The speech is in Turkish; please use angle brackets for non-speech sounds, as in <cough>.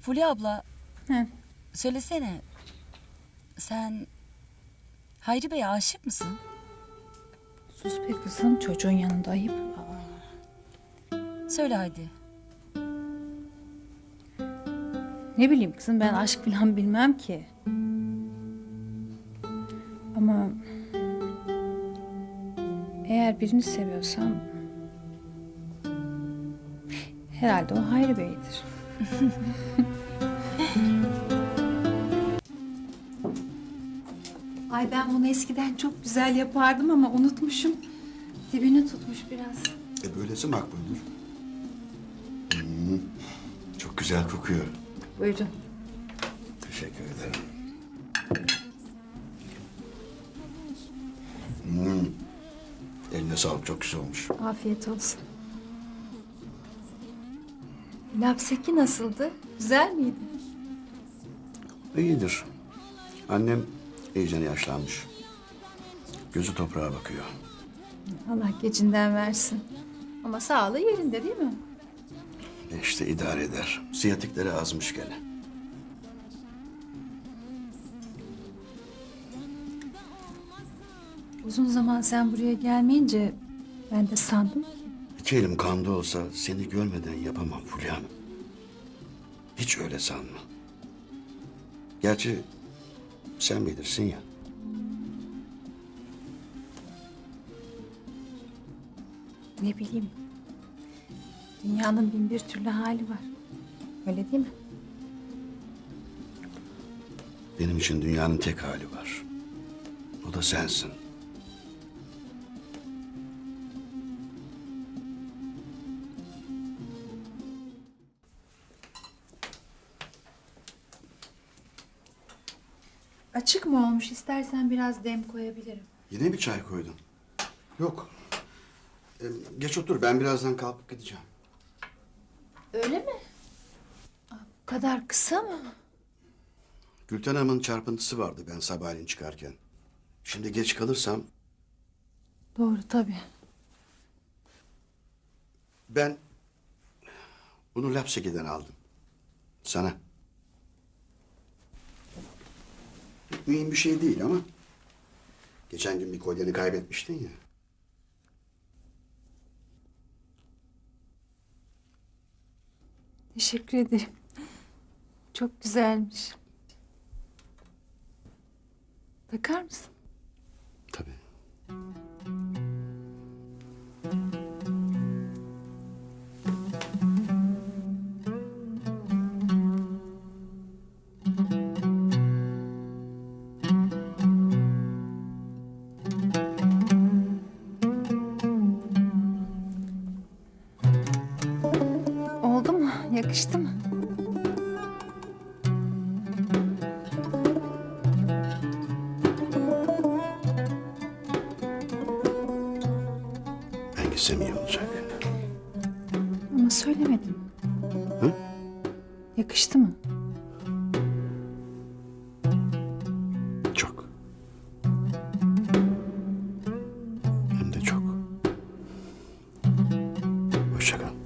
Fulya abla Hı. söylesene. Sen Hayri Bey'e aşık mısın? Sus be kızım çocuğun yanında ayıp. Söyle haydi. Ne bileyim kızım ben aşk falan bilmem ki. Ama eğer birini seviyorsam herhalde o Hayri Bey'dir. <laughs> Ay ben bunu eskiden çok güzel yapardım ama unutmuşum. Dibini tutmuş biraz. E böylesi makbuldür. Hmm, çok güzel kokuyor. Buyurun. Teşekkür ederim. Hmm. Eline sağlık çok güzel olmuş. Afiyet olsun. Lapseki nasıldı? Güzel miydi? İyidir. Annem iyice yaşlanmış. Gözü toprağa bakıyor. Allah gecinden versin. Ama sağlığı yerinde değil mi? E işte idare eder. Siyatikleri azmış gene. Uzun zaman sen buraya gelmeyince ben de sandım. İki elim kanda olsa seni görmeden yapamam Fulya Hanım. Hiç öyle sanma. Gerçi sen bilirsin ya. Ne bileyim. Dünyanın bin bir türlü hali var. Öyle değil mi? Benim için dünyanın tek hali var. O da sensin. Açık mı olmuş? İstersen biraz dem koyabilirim. Yine bir çay koydun. Yok. E, geç otur ben birazdan kalkıp gideceğim. Öyle mi? Bu kadar kısa mı? Gülten Hanım'ın çarpıntısı vardı ben sabahleyin çıkarken. Şimdi geç kalırsam Doğru tabii. ben bunu Lapseki'den aldım. Sana. Mühim bir şey değil ama geçen gün bir kolyeni kaybetmiştin ya. Teşekkür ederim. Çok güzelmiş. Takar mısın? Yakıştı mı? Ben gitsem iyi olacak. Ama söylemedim. Hı? Yakıştı mı? Çok. Hem de çok. Hoşça kal.